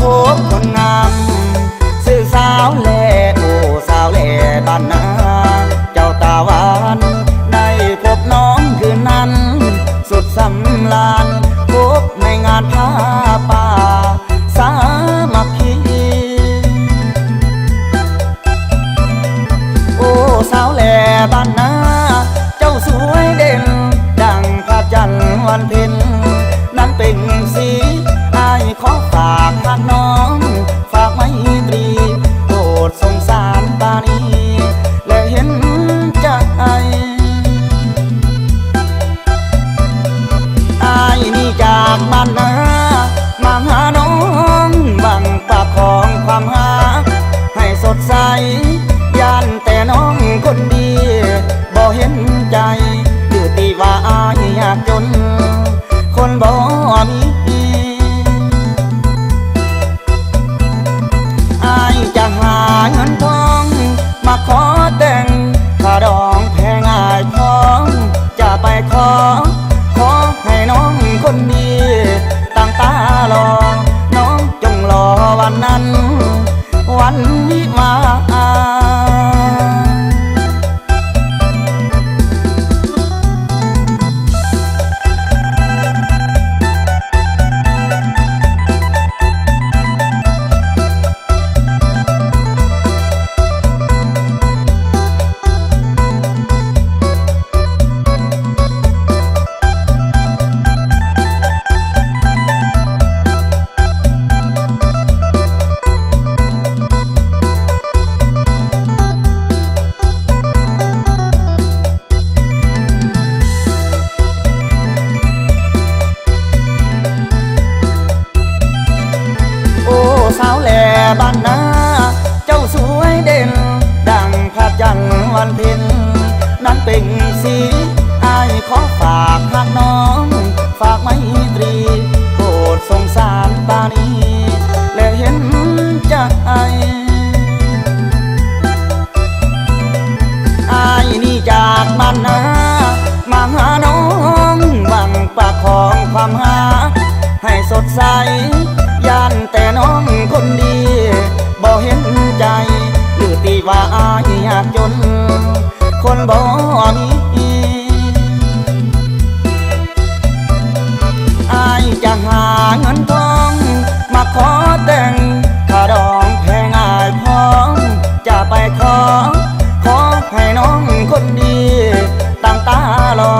พบคนงาม บ้านนาเจ้าสวยเด่น ดังพระจันทร์วันเพ็ญนั้นเป็นสีอายขอฝากทางน้อง ฝากไมตรีโปรดสงสารปานีและเห็นใจอายนี่จากบ้านนามาหาน้องหวังปากของความหา ให้สดใส บ่มีอายจะหาเงินทอง มาขอแต่งถ้าดองแพงอายพร้อมจะไปขอ ขอให้น้องคนดีตั้งตารอ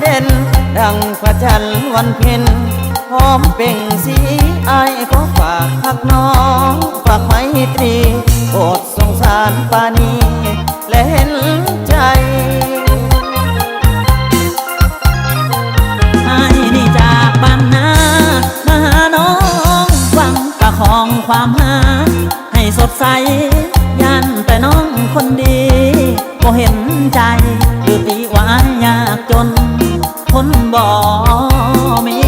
เด่น ดังพระจันทร์วันเพ็ญหอมเป่งสีอายก็ฝากพักน้อง ฝากไมตรีโปรดสงสารปานีและเห็นใจไอ้นี่จากบ้านนามาหาน้องหวังประคองความหา คนบ่มี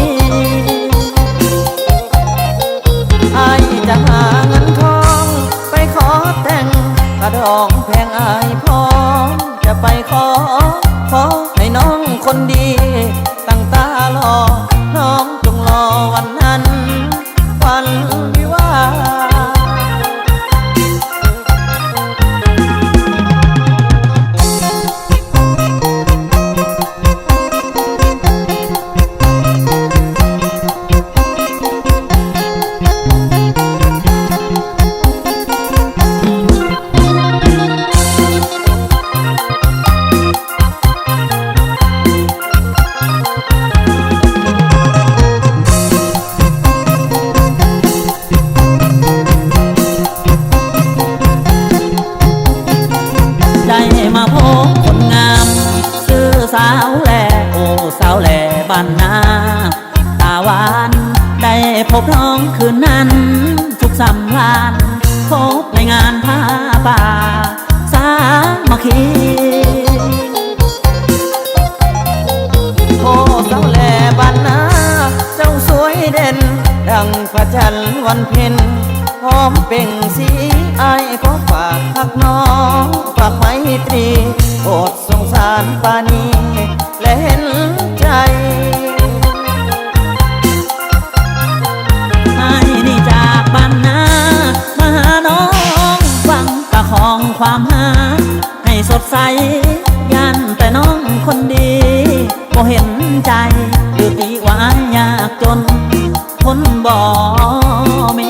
องฝากไมตรีอดสงสารปานีและเห็นใจไอ้นี่จากบ้านนามาน้องฟังกะของความหา ให้สดใสยันแต่น้องคนดีก็เห็นใจดูตีหวานยากจน คนบ่มี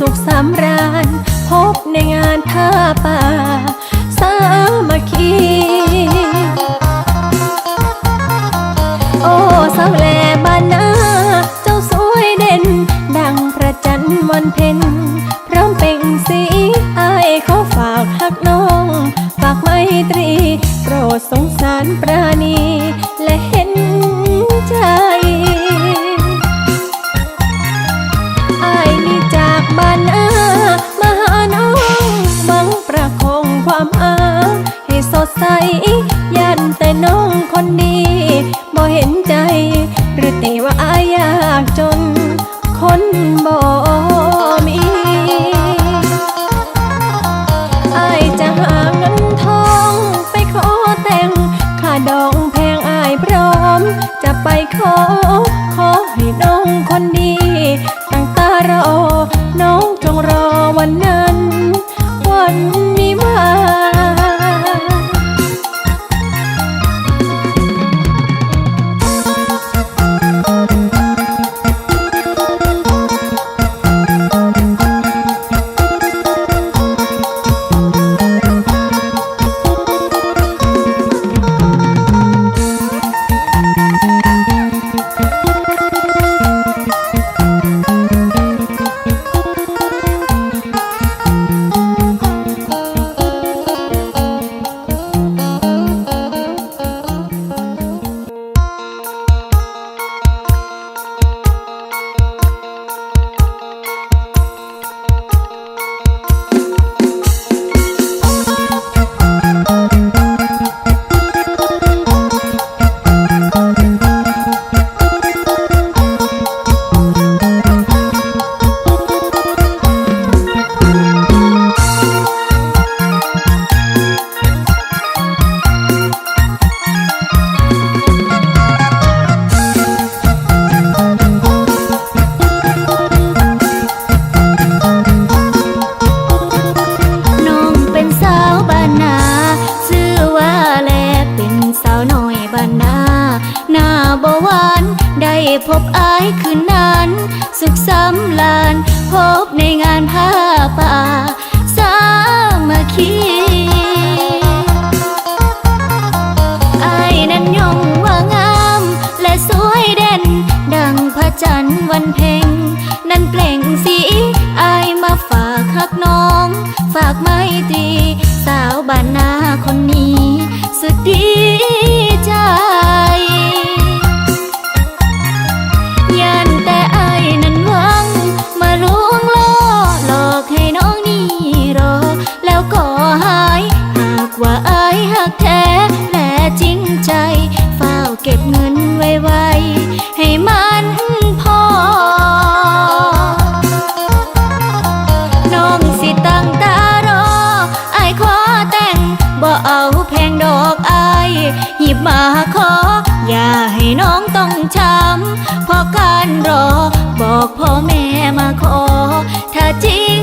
สุขสำราญ พบในงานผ้าป่า สามัคคี โอ้สาวแลบานนาเจ้าสวยเด่น ดังประจันวันเพ็ญพร้อมเป็นสีอายขาฝากหักน้อง ฝากไมตรี โปรดสงสารประณี ใสดใสยันแต่น้องคนดีบ่เห็นใจ หรือติว่าอายยากจน คนบ่มีอายจะหาเงินทองไปขอแต่งค่าดองแพงอายพร้อม จะไปขอ ขอให้น้องคนดี วันเพ่งนั้นเปล่งสีอายมาฝากคักน้อง ฝากไมตรี สาวบ้านนาคนนี้ มาขอ อย่าให้น้องต้องช้ำเพราะการรอ บอกพ่อแม่มาขอ ถ้าจริง